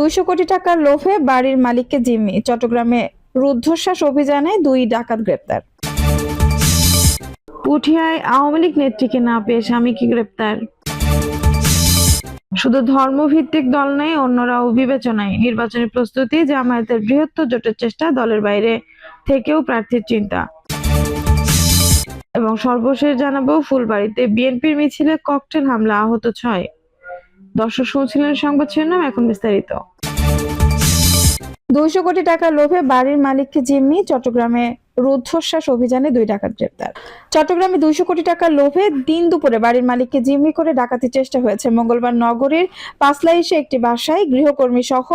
দুইশো কোটি টাকার লোভে বাড়ির মালিককে জিম্মি। চট্টগ্রামে রুদ্ধশ্বাস অভিযানে দুই ডাকাত গ্রেপ্তার। উঠিয়ায় আওয়ামী লীগ নেত্রীকে না পেয়ে স্বামীকে গ্রেপ্তার? শুধু ধর্মভিত্তিক দল নেই, অন্যরাও বিবেচনায়। নির্বাচনী প্রস্তুতি জামায়াতের বৃহত্তর জোটের চেষ্টা, দলের বাইরে থেকেও প্রার্থীর চিন্তা। এবং সর্বশেষ জানাব, ফুলবাড়িতে বিএনপির মিছিলে ককটেল হামলা, আহত ছয়। দর্শক শুনছিলেন সংবাদ শিরোনাম, এখন বিস্তারিত। দুইশো কোটি টাকা লোভে বাড়ির মালিককে জিম্মি চট্টগ্রামে রুদ্ধশ্বাস অভিযানে দুই ডাকাত গ্রেপ্তার। চট্টগ্রামে দুইশো কোটি টাকা লোভে দিন দুপুরে বাড়ির মালিককে জিম্মি করে ডাকাতির চেষ্টা হয়েছে। মঙ্গলবার নগরীর পাঁচলাইশে একটি বাসায় গৃহকর্মী সহ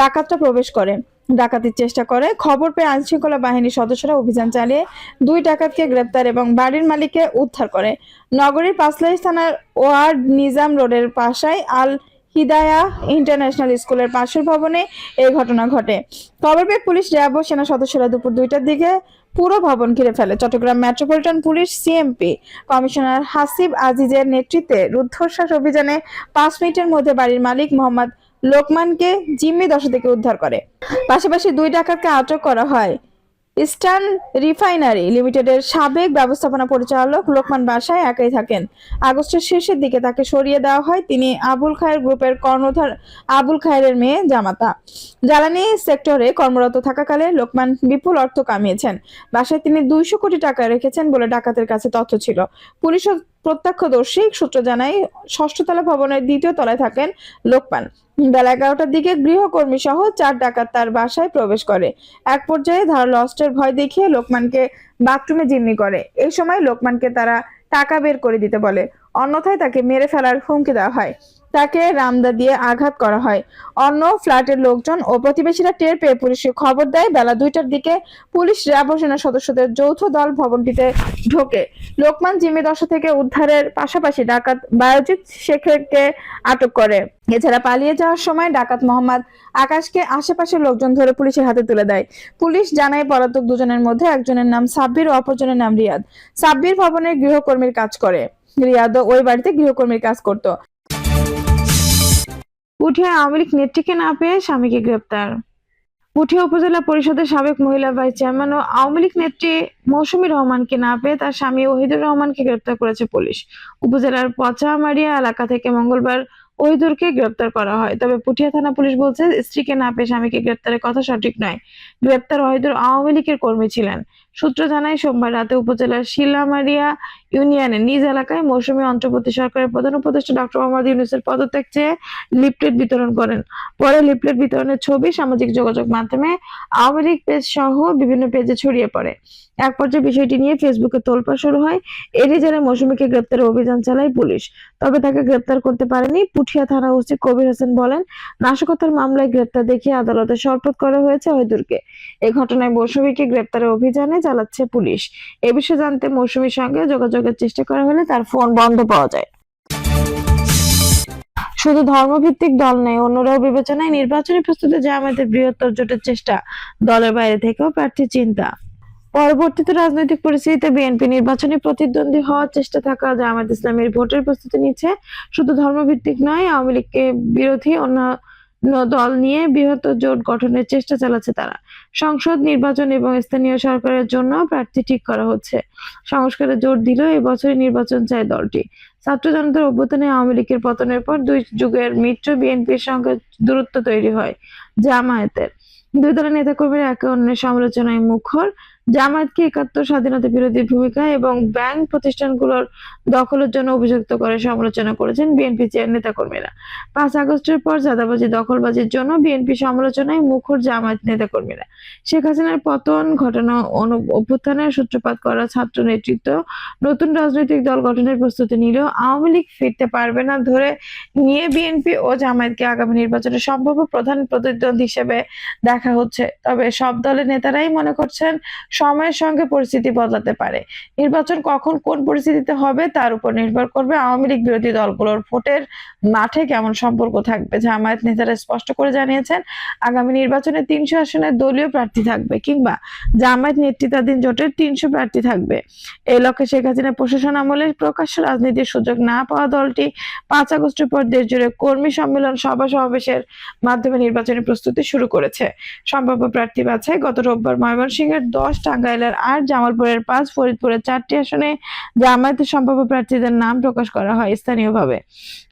ডাকাতরা প্রবেশ করে। ডাকাতির চেষ্টা করে। খবর পেয়ে আইনশৃঙ্খলা বাহিনীর সদস্যরা অভিযান চালিয়ে দুই ডাকাতকে গ্রেপ্তার এবং বাড়ির মালিককে উদ্ধার করে। নগরীর পাঁচলাইশ থানার ওয়ার্ড নিজাম রোডের পাশায় আল হিদায়া ইন্টারন্যাশনাল স্কুলের পাশের ভবনে এই ঘটনা ঘটে। খবর পেয়ে পুলিশ র্যাব সেনা সদস্যরা দুপুর দুইটার দিকে পুরো ভবন ঘিরে ফেলে। Chattogram metropolitan police CMP commissioner Hasib আজিজের নেতৃত্বে রুদ্ধশ্বাস অভিযানে পাঁচ মিনিটের মধ্যে বাড়ির মালিক মোহাম্মদ লোকমানকে জিম্মি দশা থেকে উদ্ধার করে। পাশাপাশি দুই ডাকাতকে আটক করা হয়। ইস্টার্ন রিফাইনারি লিমিটেডের সাবেক ব্যবস্থাপনা পরিচালক লোকমান বাসায় একাই থাকেন। আগস্টের শেষের দিকে তাকে সরিয়ে দেওয়া হয়। তিনি আবুল খায়ের গ্রুপের কর্ণধার আবুল খায়ের মেয়ে জামাতা। জ্বালানি সেক্টরে কর্মরত থাকাকালে লোকমান বিপুল অর্থ কামিয়েছেন। বাসায় তিনি দুইশো কোটি টাকা রেখেছেন বলে ডাকাতের কাছে তথ্য ছিল। পুলিশ প্রত্যক্ষদর্শী সূত্র জানায়, ষষ্ঠতলা ভবনের দ্বিতীয় তলায় থাকেন লোকপান বেলা এগারোটার দিকে গৃহকর্মী সহ চার ডাকাত তার বাসায় প্রবেশ করে। এক পর্যায়ে ধারালো অস্ত্রের ভয় দেখিয়ে লোকমানকে বাথরুমে জিম্মি করে। এই সময় লোকমানকে তারা টাকা বের করে দিতে বলে। অন্যথায় তাকে মেরে ফেলার হুমকি দেওয়া হয়। তাকে রামদা দিয়ে আঘাত করা হয়। অন্য ফ্ল্যাটের লোকজন ও প্রতিবেশীরা টের পেয়ে পুলিশকে খবর দেয়, বেলা দুইটার দিকে পুলিশ র্যাব ও সেনা সদস্যদের যৌথ দল ভবনটিতে ঢোকে। লোকমান জিম্মি দশা থেকে উদ্ধারের পাশাপাশি ডাকাত বায়োজিৎ শেখকে আটক করে। এছাড়া পালিয়ে যাওয়ার সময় ডাকাত মোহাম্মদ আকাশকে আশেপাশের লোকজন ধরে পুলিশের হাতে তুলে দেয়। পুলিশ জানায় পলাতক দুজনের মধ্যে একজনের নাম সাব্বির ও অপরজনের নাম রিয়াদ। সাব্বির ভবনের গৃহকর্মীর কাজ করে। রিয়াদও ওই বাড়িতে গৃহকর্মীর কাজ করত। পুঠিয়ায় আওয়ামী লীগ নেত্রীকে না পেয়ে স্বামীকে গ্রেপ্তার। পুঠিয়া উপজেলা পরিষদের সাবেক মহিলা ভাইস চেয়ারম্যান ও আওয়ামী লীগ নেত্রী মৌসুমী রহমানকে না পেয়ে তার স্বামী ওহিদুর রহমানকে গ্রেপ্তার করেছে পুলিশ। উপজেলার পচামারিয়া এলাকা থেকে মঙ্গলবার ওহিদুরকে গ্রেপ্তার করা হয়। তবে পুঠিয়া থানা পুলিশ বলছে, স্ত্রীকে না পেয়ে স্বামীকে গ্রেপ্তারের কথা সঠিক নয়। গ্রেপ্তার ওহিদুর আওয়ামী লীগের কর্মী ছিলেন। সূত্র জানায়, সোমবার রাতে উপজেলার শিলামারিয়া ইউনিয়নের নিজ এলাকায় মৌসুমী অন্তর্বর্তী সরকারের প্রধান উপদেষ্টা ডক্টর মোহাম্মদ ইউনুসের পদত্যাগ চেয়ে লিফলেট বিতরণ করেন। পরে লিফলেট বিতরণের ছবি সামাজিক যোগাযোগ মাধ্যমে আওয়ামী লীগ পেজ সহ বিভিন্ন পেজে ছড়িয়ে পড়ে। এক পর্যায়ে বিষয়টি নিয়ে ফেসবুকে তোলপাড় শুরু হয়। এরই জেরে মৌসুমীকে গ্রেপ্তারের অভিযান চালায় পুলিশ। তবে তাকে গ্রেপ্তার করতে পারেনি পুঠিয়া থানা ওসি কবির হোসেন বলেন, নাশকতার মামলায় গ্রেপ্তার দেখিয়ে আদালতে শপথ করা হয়েছে ওহিদুরকে এ ঘটনায় মৌসুমীকে গ্রেপ্তারের অভিযানে চালাচ্ছে পুলিশ। এ বিষয়ে জানতে মৌসুমীর সঙ্গে যোগাযোগের চেষ্টা করা হলে তার ফোন বন্ধ পাওয়া যায়। শুধু ধর্মভিত্তিক দল নেই অন্যরাও বিবেচনায় নির্বাচনী প্রস্তুতি জামায়াতের বৃহত্তর জোটের চেষ্টা। দলের বাইরে থেকেও প্রার্থী চিন্তা। পরবর্তীতে রাজনৈতিক পরিস্থিতিতে বিএনপি নির্বাচনী প্রতিদ্বন্দ্বী হওয়ার চেষ্টা থাকা জামায়াত ইসলামের ভোটের প্রস্তুতি নিচ্ছে। শুধু ধর্মভিত্তিক নয়, আওয়ামী লীগকে বিরোধী অন্য দল নিয়ে বৃহত্তর জোট গঠনের চেষ্টা চালাচ্ছে তারা। সংসদ নির্বাচন এবং স্থানীয় সরকারের জন্য প্রার্থী ঠিক করা হচ্ছে। সংস্কারে জোর দিল এবছরই নির্বাচন চায় দলটি। ছাত্র জনতার অভ্যুত্থানে আওয়ামী লীগের পতনের পর দুই যুগের মিত্র বিএনপির সঙ্গে দূরত্ব তৈরি হয় জামায়াতের। দুই দলের নেতাকর্মীরা একে অন্যের সমালোচনায় মুখর জামায়াতকে একাত্তর স্বাধীনতা বিরোধী ভূমিকা এবং ব্যাংক প্রতিষ্ঠানগুলোর দখলের জন্য অভিযুক্ত করে সমালোচনা করেছেন বিএনপি চেয়ার নেতাকর্মীরা। পাঁচ আগস্টের পর চাঁদাবাজি, দখলবাজির জন্য বিএনপি সমালোচনায় মুখর জামায়াত নেতাকর্মীরা। শেখ হাসিনার পতন ঘটানো অভ্যুত্থানের সূত্রপাত করা ছাত্র নেতৃত্ব নতুন রাজনৈতিক দল গঠনের প্রস্তুতি নিলেও আওয়ামী লীগ ফিরতে পারবে না ধরে নিয়ে বিএনপি ও জামায়াতকে আগামী নির্বাচনে সম্ভাব্য প্রধান প্রতিদ্বন্দ্বী হিসেবে দেখা হচ্ছে। তবে সব দলের নেতারাই মনে করছেন সময়ের সঙ্গে পরিস্থিতি বদলাতে পারে। নির্বাচন কখন কোন পরিস্থিতিতে হবে তার উপর নির্ভর করবে আওয়ামী লীগ বিরোধী দলগুলোর ভোটের মাঠে কেমন সম্পর্ক থাকবে জামায়াত নেতারা স্পষ্ট করে জানিয়েছেন। আগামী নির্বাচনে তিনশো আসনে দলীয় প্রার্থী থাকবে কিংবা জামায়াত নেতৃত্বাধীন জোটের তিনশো প্রার্থী থাকবে। এই লক্ষ্যে শেখ হাসিনা প্রশাসন আমলে প্রকাশ্য রাজনীতির সুযোগ না পাওয়া দলটি পাঁচ আগস্টের পর দেশ জুড়ে কর্মী সম্মেলন, সভা সমাবেশের মাধ্যমে নির্বাচনী প্রস্তুতি শুরু করেছে। সম্ভাব্য প্রার্থী বাছাই গত রোববার ময়মনসিংহের দশ টাঙ্গাইলের আট জামালপুরের পাঁচ, ফরিদপুরের চারটি আসনে জামায়াতের সম্ভাব্য প্রার্থীদের নাম প্রকাশ করা হয় স্থানীয়ভাবে।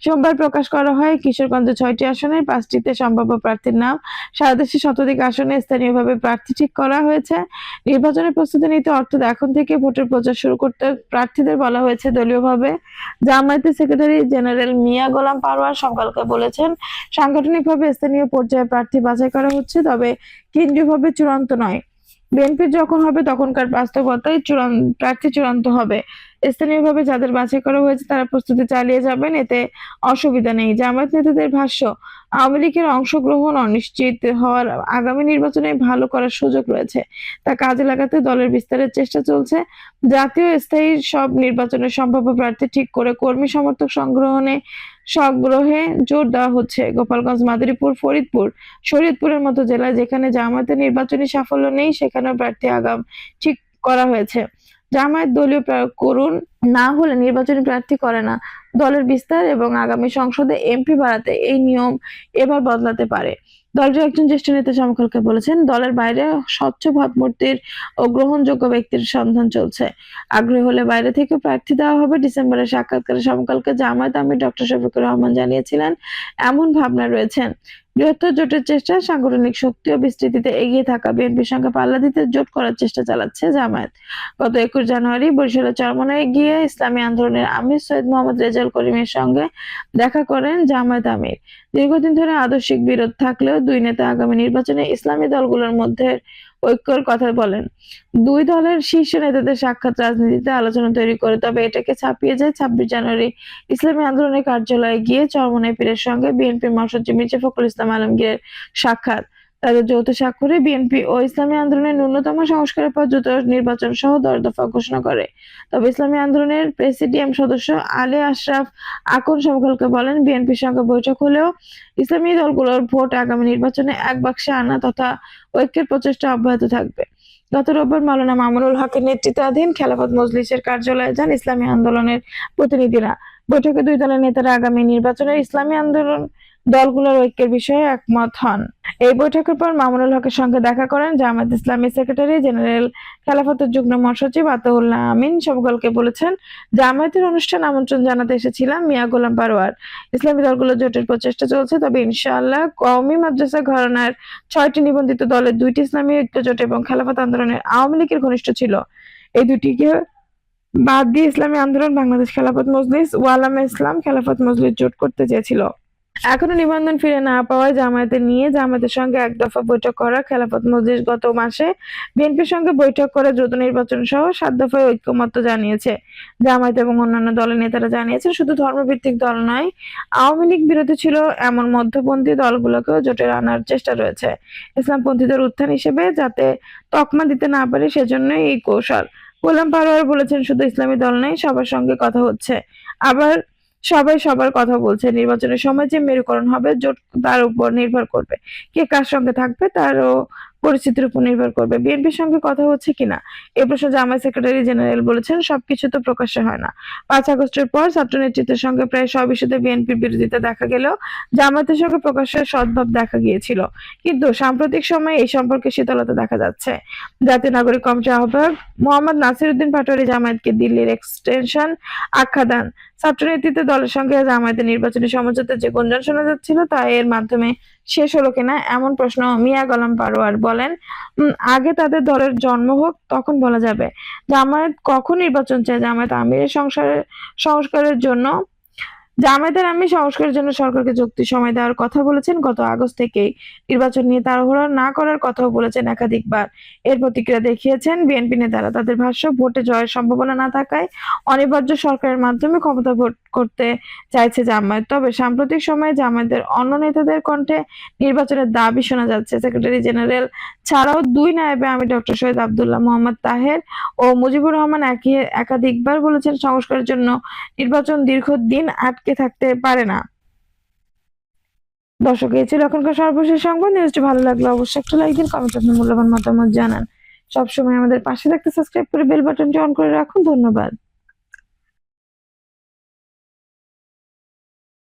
সোমবার প্রকাশ করা হয় কিশোরগঞ্জে ছয়টি আসনে, পাঁচটিতে সম্ভাব্য প্রার্থীর নাম সারা দেশে শতাধিক আসনে স্থানীয়ভাবে প্রার্থী ঠিক করা হয়েছে। নির্বাচনের প্রস্তুতি নিতে অর্থাৎ এখন থেকে ভোটের প্রচার শুরু করতে প্রার্থীদের বলা হয়েছে দলীয়ভাবে। জামায়াতের সেক্রেটারি জেনারেল মিয়া গোলাম পারওয়ার সকালকে বলেছেন, সাংগঠনিকভাবে স্থানীয় পর্যায়ে প্রার্থী বাছাই করা হচ্ছে, তবে কেন্দ্রীয়ভাবে চূড়ান্ত নয়। বিএনপির যখন হবে তখনকার বাস্তবতায় চূড়ান্ত প্রার্থী চূড়ান্ত হবে। স্থানীয়ভাবে যাদের বাছাই করা হয়েছে তারা প্রস্তুতি চালিয়ে যাবেন, এতে অসুবিধা নেই। জামায়াত নেতাদের ভাষ্য, আওয়ামী লীগের অংশগ্রহণ অনিশ্চিত হওয়ার আগামী নির্বাচনে ভালো করার সুযোগ রয়েছে। তা কাজে লাগাতে দলের বিস্তারের চেষ্টা চলছে। জাতীয় স্থায়ী সব নির্বাচনের সম্ভাব্য প্রার্থী ঠিক করে কর্মী সমর্থক সংগ্রহণে সংগ্রহে জোর দেওয়া হচ্ছে। গোপালগঞ্জ, মাদারীপুর, ফরিদপুর, শরীয়তপুরের মতো জেলায় যেখানে জামায়াতের নির্বাচনী সাফল্য নেই, সেখানেও প্রার্থী আগাম ঠিক করা হয়েছে। জামায়াত দলীয় প্রয়োগ করুন, না হলে নির্বাচনী প্রার্থী করে না। দলের বিস্তার এবং আগামী সংসদে এমপি বাড়াতে এই নিয়ম এবার বদলাতে পারে। দলের একজন জ্যেষ্ঠ নেতা সমকালকে বলেছেন, দলের বাইরে স্বচ্ছ ভাবমূর্তির ও গ্রহণযোগ্য ব্যক্তির সন্ধান চলছে। আগ্রহী হলে বাইরে থেকে প্রার্থী দেওয়া হবে। ডিসেম্বরের সাক্ষাৎকারে সমকালকে জামায়াত আমির ডক্টর শফিকুর রহমান জানিয়েছিলেন, এমন ভাবনা রয়েছেন। বৃহত্তর জোটের চেষ্টা, সাংগঠনিক শক্তি ও বিস্তৃতিতে এগিয়ে থাকা বিএনপির সঙ্গে পাল্লা দিতে জোট করার চেষ্টা চালাচ্ছে জামায়াত। গত একুশ জানুয়ারি বরিশালের চরমনায় গিয়ে ইসলামী আন্দোলনের আমির সৈয়দ মোহাম্মদ রেজাল করিমের সঙ্গে দেখা করেন জামায়াত আমির। দীর্ঘদিন ধরে আদর্শিক বিরোধ থাকলেও দুই নেতা আগামী নির্বাচনে ইসলামী দলগুলোর মধ্যে ঐক্যর কথা বলেন। দুই দলের শীর্ষ নেতাদের সাক্ষাৎ রাজনীতিতে আলোচনা তৈরি করে, তবে এটাকে ছাপিয়ে যায় ছাব্বিশ জানুয়ারি। ইসলামী আন্দোলনের কার্যালয়ে গিয়ে চরমনাই পীরের সঙ্গে বিএনপির মহাসচিব মির্জা ফখরুল ইসলাম আলমগীরের সাক্ষাৎ। তাদের যৌথ স্বাক্ষরে বিএনপি ও ইসলামী আন্দোলনের ন্যূনতম সংস্কারের পর দ্রুত নির্বাচন সহ দর দফা ঘোষণা করে। তবে ইসলামী আন্দোলনের প্রেসিডিয়াম সদস্য আলী আশরাফ আকন সমকালকে বলেন, বিএনপির সঙ্গে বৈঠক হলেও ইসলামী দলগুলোর ভোট আগামী নির্বাচনে এক বাক্সে আনা তথা ঐক্যের প্রচেষ্টা অব্যাহত থাকবে। গত রোববার মাওলানা মামুনুল হকের নেতৃত্বাধীন খেলাফত মজলিসের কার্যালয়ে যান ইসলামী আন্দোলনের প্রতিনিধিরা। বৈঠকে দুই দলের নেতারা আগামী নির্বাচনের ইসলামী আন্দোলন দলগুলোর ঐক্যের বিষয়ে একমত হন। এই বৈঠকের পর মামুনুল হকের সঙ্গে দেখা করেন জামাত ইসলামী সেক্রেটারি জেনারেল খেলাফতের যুগ্ম মহাসচিব আতাউল্লাহ আমিন। সমগলকে বলেছেন, জামায়াতের অনুষ্ঠান আমন্ত্রণ জানাতে এসেছিলাম মিয়া গোলাম পারোয়ার। ইসলামী দলগুলো জোটের প্রচেষ্টা চলছে, তবে ইনশাআল্লাহ কওমি মাদ্রাসা ঘরানার ছয়টি নিবন্ধিত দলের দুইটি ইসলামী ঐক্য জোট এবং খেলাফত আন্দোলনের আওয়ামী লীগের ঘনিষ্ঠ ছিল। এই দুটিকে বাদ দিয়ে ইসলামী আন্দোলন বাংলাদেশ খেলাফত মজলিস ওয়ালামা ইসলাম খেলাফত মজলিস জোট করতে চেয়েছিল। এখনও নিবন্ধন ফিরে না পাওয়ায় জামায়াতের নিয়ে জামায়াতের সঙ্গে এক দফা বৈঠক করা খেলাফত মজলিস গত মাসে বিএনপির সঙ্গে বৈঠক করে দ্রুত নির্বাচন সহ সাত দফায় ঐক্যমত্য জানিয়েছে। জামায়াত এবং অন্যান্য দলের নেতারা জানিয়েছেন শুধু ধর্মভিত্তিক দল নয়, আওয়ামী লীগ বিরোধী ছিল এমন মধ্যপন্থী দলগুলোকেও জোটে আনার চেষ্টা রয়েছে। ইসলামপন্থীদের উত্থান হিসেবে যাতে তকমা দিতে না পারে সেজন্যই এই কৌশল। গোলাম পারোয়ার বলেছেন, শুধু ইসলামী দল নেই সবার সঙ্গে কথা হচ্ছে। আবার সবাই সবার কথা বলছে। নির্বাচনের সময় যে মেরুকরণ হবে, জোট তার উপর নির্ভর করবে। কে কার সঙ্গে থাকবে তারও পরিস্থিতির উপর নির্ভর করবে। বিএনপির সঙ্গে কথা হচ্ছে কিনা এ প্রশ্নে জামায়াত সেক্রেটারি জেনারেল বলেছেন, সবকিছু তো প্রকাশ্যে হয় না। পাঁচ আগস্টের পর ছাত্র নেতৃত্বের সঙ্গে প্রায় সব ইস্যুতে বিএনপির বিরোধিতা দেখা গেলেও জামায়াতের সঙ্গে প্রকাশ্যে সদ্ভাব দেখা গিয়েছিল। কিন্তু সাম্প্রতিক সময়ে এই সম্পর্কে শীতলতা দেখা যাচ্ছে। জাতীয় নাগরিক কমিটির আহ্বায়ক মোহাম্মদ নাসিরুদ্দিন পাটোয়ারি জামায়াতকে দিল্লির এক্সটেনশন আখ্যা দেন। ছাত্র নেতৃত্বে দলের সঙ্গে জামায়াতের নির্বাচনী সমঝোতা যে গুঞ্জন শোনা যাচ্ছিল তা এর মাধ্যমে শেষ হলো কিনা এমন প্রশ্ন মিয়া গলাম পারোয়ার বলেন "উম, আগে তাদের দলের জন্ম হোক তখন বলা যাবে। জামায়াত কখন নির্বাচন চায়? জামায়াত আমিরের সংসারের সংস্কারের জন্য জামায়াতের আমি সংস্কারের জন্য সরকারকে যুক্তি সময় দেওয়ার কথা বলেছেন। গত আগস্ট থেকেই নির্বাচন নিয়ে তাড়াহুড়া না করার কথাও বলেছেন একাধিকবার। এর প্রতিক্রিয়া দেখিয়েছেন বিএনপি নেতারা। তাদের ভাষ্য, ভোটে জয়ের সম্ভাবনা না থাকায় অনিবার্য সরকারের মাধ্যমে ক্ষমতা ভোট করতে চাইছে জামায়াত। তবে সাম্প্রতিক সময়ে জামায়াতের অন্য নেতাদের কণ্ঠে নির্বাচনের দাবি শোনা যাচ্ছে। সেক্রেটারি জেনারেল ছাড়াও দুই নায়েবে আমি ডক্টর সৈয়দ আবদুল্লাহ মোহাম্মদ তাহের ও মুজিবুর রহমান একই একাধিকবার বলেছেন সংস্কারের জন্য নির্বাচন দীর্ঘদিন আটকে থাকতে পারে না। দর্শক, এই ছিল এখনকার সর্বশেষ সংবাদ। নিউজটি ভালো লাগলে অবশ্যই একটা লাইক দিন, কমেন্ট আপনার মূল্যবান মতামত জানান। সবসময় আমাদের পাশে থাকতে সাবস্ক্রাইব করে বেল বাটনটি অন করে রাখুন। ধন্যবাদ।